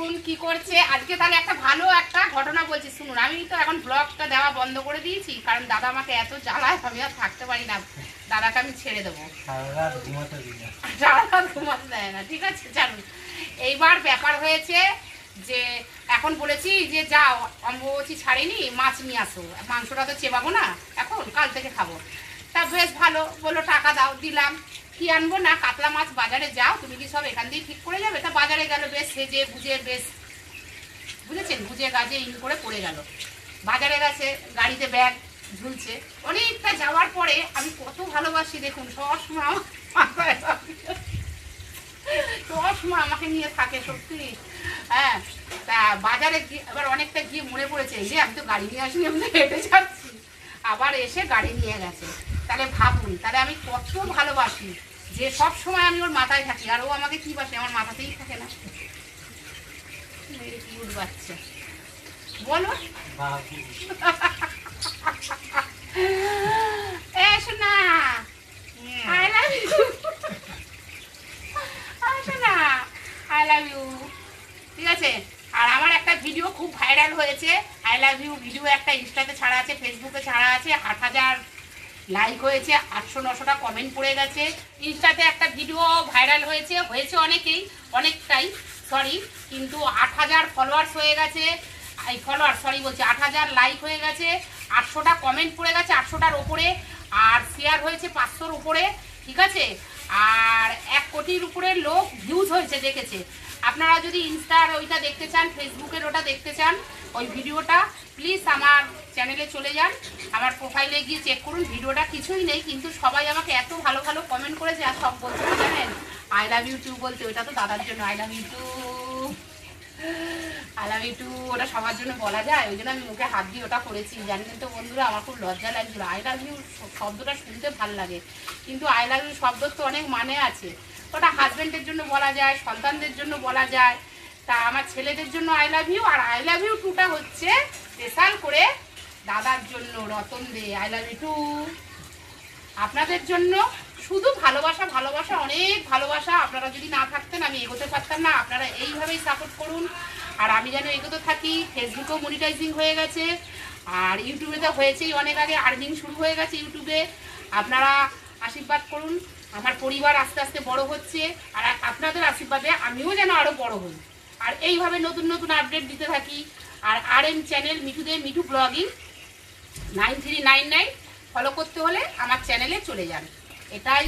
হয়েছে আজকে তাহলে একটা ভালো একটা ঘটনা বলছি। শুনুন আমি তো এখন ব্লগটা দেওয়া বন্ধ করে দিয়েছি কারণ দাদা আমাকে এত জ্বালায় আমি আর থাকতে পারি না। দাদাকে আমি ছেড়ে দেবো। ঘুমাতে সারা রাত ঘুমাতে দেয় না ঠিক আছে? জানুন। এইবার ব্যাপার হয়েছে যে এখন বলেছি যে যাও অম্বুবচি ছাড়িনি মাছ নিয়ে আসো। মাংসটা তো চেবাবো না এখন কাল থেকে খাব। তা বেশ ভালো বলল টাকা দাও দিলাম। কি আনব? না, কাতলা মাছ বাজারে যাও, তুমি কি সব এখান দিয়ে ঠিক করে যাবে? তা বাজারে গেল, বেশ সেজে বুঝে বেশ বুঝেছেন? বুঝে গাজে ইন করে পড়ে গেল। বাজারে গেছে, গাড়িতে ব্যাগ ঝুলছে। অনেকটা যাওয়ার পরে আমি কত ভালোবাসি, দেখুন সব সময় আমার মাথায় সব সময় আমাকে নিয়ে থাকে, সত্যি। হ্যাঁ তা বাজারে গিয়ে, এবার অনেকটা গিয়ে মনে পড়েছে, এই যে আমি তো গাড়ি নিয়ে আসিনি, আমি হেঁটে যাচ্ছি। আবার এসে গাড়ি নিয়ে গেছে। তাহলে ভাবুন তাহলে আমি কত ভালোবাসি যে সব সময় আমি ওর মাথায় থাকি আর ও আমাকে কি বাসে? আমার মাথাতেই থাকে না। কিউট বাচ্চা। বলো। এ শোনা। আই লাভ ইউ শোনা। আই লাভ ইউ ঠিক আছে? আর আমার একটা ভিডিও খুব ভাইরাল হয়েছে। আই লাভ ইউ ভিডিও একটা ইনস্টাতে ছাড়া আছে ফেসবুকে ছাড়া আছে আট হাজার লাইক হয়েছে, আটশো নশোটা কমেন্ট পড়ে গেছে। ইনস্টাতে একটা ভিডিও ভাইরাল হয়েছে হয়েছে অনেকেই, অনেকটাই সরি কিন্তু আট হাজার ফলোয়ার্স হয়ে গেছে। এই ফলোয়ার সরি বলছি, আট হাজার লাইক হয়ে গেছে, আটশোটা কমেন্ট পড়ে গেছে আটশোটার ওপরে, আর শেয়ার হয়েছে পাঁচশোর উপরে, ঠিক আছে? আর এক কোটির উপরে লোক ভিউজ হয়েছে, দেখেছে। আপনারা যদি ইনস্টার ওইটা দেখতে চান ফেসবুকের ওটা দেখতে চান, ওই ভিডিওটা প্লিজ আমার চ্যানেলে চলে যান। আমার প্রোফাইলে গিয়ে চেক করুন, ভিডিওটা কিছুই নেই, কিন্তু সবাই আমাকে এত ভালো ভালো কমেন্ট করেছে, আর সব বলতে জানেন আই লাভ ইউ টু বলতে ওইটা তো দাদার জন্য I love you too I love you too ওটা সবার জন্য বলা যায়, ওই জন্য আমি মুখে হাত দিয়ে ওটা করেছি। জানেন তো বন্ধুরা, আমার খুব লজ্জা লাগছিল। আই লাভ ইউ শব্দটা শুনতে ভালো লাগে, কিন্তু আই লাভ ইউ শব্দর তো অনেক মানে আছে। ওটা হাজব্যান্ডের জন্য বলা যায়, সন্তানদের জন্য বলা যায়। তা আমার ছেলেদের জন্য আই লাভ ইউ আর আই লাভ ইউ টুটা হচ্ছে স্পেশাল করে দাদার জন্য Ratan De I love you too আপনাদের জন্য শুধু ভালোবাসা ভালোবাসা, অনেক ভালোবাসা। আপনারা যদি না থাকতেন, আমি এগোতে পারতাম না। আপনারা এইভাবেই সাপোর্ট করুন। আর আমি যেন এগোতে থাকি, ফেসবুকেও মনিটাইজিং হয়ে গেছে। আর ইউটিউবে তো হয়েছেই অনেক আগে আর্নিং শুরু হয়ে গেছে ইউটিউবে। আপনারা আশীর্বাদ করুন। আমার পরিবার আস্তে আস্তে বড় হচ্ছে। আর আপনাদের আশীর্বাদে আমিও যেন আরও বড় হই। আর এইভাবে নতুন নতুন আপডেট দিতে থাকি। আর R M channel মিঠুদের Mithu blogging nine three nine nine follow করতে হলে আমার চ্যানেলে চলে যান। এটাই